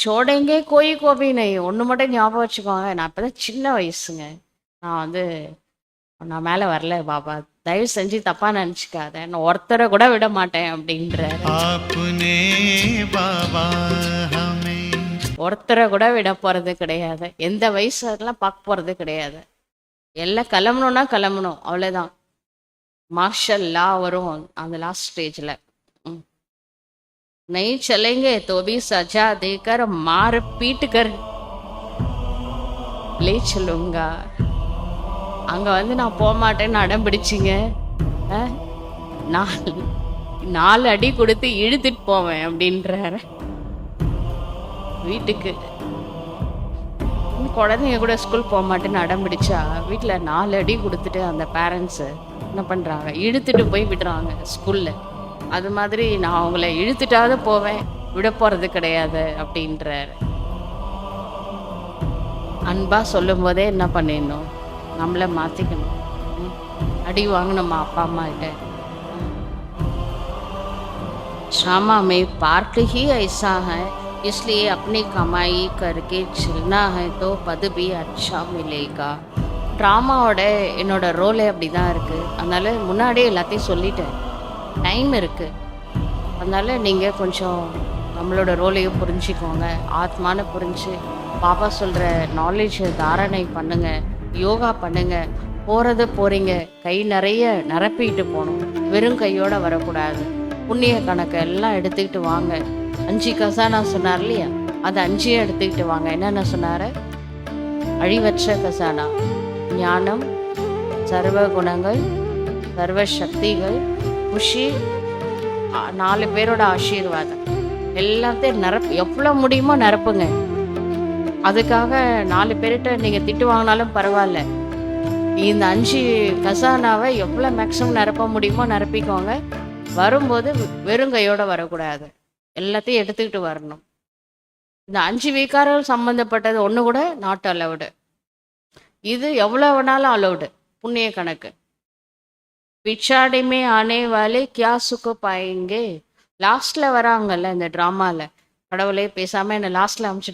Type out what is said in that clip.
சோடெங்கே கோயி கோபின்னு ஒன்று மட்டும் ஞாபகம் வச்சுக்கோங்க. நான் இப்போ தான் சின்ன வயசுங்க. நான் வந்து நான் மேலே வரல பாபா தயவு செஞ்சு தப்பாக நினச்சிக்காத. நான் ஒருத்தரை கூட விட மாட்டேன் அப்படின்ற ஒருத்தரை கூட விட போகிறது கிடையாது. எந்த வயசுலாம் பார்க்க போகிறது கிடையாது. எல்லாம் கிளம்பணும்னா கிளம்பணும். அவ்வளோதான் மார்ஷல் லா வரும் அந்த லாஸ்ட் ஸ்டேஜில் नहीं चलेंगे तो भी सजा देकर मार पीट कर ले चलूंगा அங்கே வந்து நான் போக மாட்டேன்னு அடம் பிடிச்சிங்க ஆ? நாலு நாலு அடி கொடுத்து இழுத்துட்டு போவேன் அப்படின்றாரு வீட்டுக்கு இன்னும் குழந்தைங்க கூட ஸ்கூல் போக மாட்டேன்னு அடம் பிடிச்சா வீட்டில் நாலு அடி கொடுத்துட்டு அந்த பேரண்ட்ஸு என்ன பண்ணுறாங்க இழுத்துட்டு போய் விடுறாங்க ஸ்கூலில் அது மாதிரி நான் அவங்கள இழுத்துட்டாவது போவேன் விட போகிறது கிடையாது அப்படின்றாரு அன்பா சொல்லும் போதே என்ன பண்ணிடணும் நம்மளை மாற்றிக்கணும் ம். அடி வாங்கணுமா அப்பா அம்மா கிட்ட ड्रामा में पार्ट ही ऐसा है इसलिए अपनी कमाई करके चलना है तो पद भी अच्छा मिलेगा ட்ராமாவோட என்னோட ரோலே அப்படி தான் இருக்குது அதனால் முன்னாடியே எல்லாத்தையும் சொல்லிட்டேன் டைம் இருக்குது அதனால் நீங்கள் கொஞ்சம் நம்மளோட ரோலையும் புரிஞ்சுக்கோங்க. ஆத்மான்னு புரிஞ்சு பாபா சொல்கிற நாலேஜை தாரணை பண்ணுங்கள் யோகா பண்ணுங்கள் போகிறது போகிறீங்க கை நிறைய நிரப்பிட்டு போகணும். வெறும் கையோடு வரக்கூடாது. புண்ணிய கணக்கு எல்லாம் எடுத்துக்கிட்டு வாங்க. அஞ்சு கசானா சொன்னார் இல்லையா? அதை அஞ்சையும் எடுத்துக்கிட்டு வாங்க. என்னென்ன சொன்னார்? அழிவற்ற கசானா. ஞானம் சர்வ குணங்கள் சர்வ சக்திகள் குஷி நாலு பேரோட ஆசீர்வாதம். எல்லாத்தையும் நிரப்பு எவ்வளோ முடியுமோ நிரப்புங்க. அதுக்காக நாலு பேர்கிட்ட நீங்கள் திட்டு வாங்கினாலும் பரவாயில்ல. இந்த அஞ்சு கசானாவை எவ்வளோ மேக்ஸிமம் நிரப்ப முடியுமோ நிரப்பிக்கோங்க. வரும்போது வெறுங்கையோடு வரக்கூடாது. எல்லாத்தையும் எடுத்துக்கிட்டு வரணும். இந்த அஞ்சு வீக்காரர்கள் சம்மந்தப்பட்டது ஒன்று கூட நாட் அலவுடு இது எவ்வளோ வேணாலும் அலவுடு புண்ணிய கணக்கு. பிச்சாடி மே ஆனே வாலே கியா சுக்கு பாயங்கே? லாஸ்ட்ல வராங்கல்ல இந்த ட்ராமால. கடவுளே பேசாம என்ன லாஸ்ட்ல அமுச்சிட்டு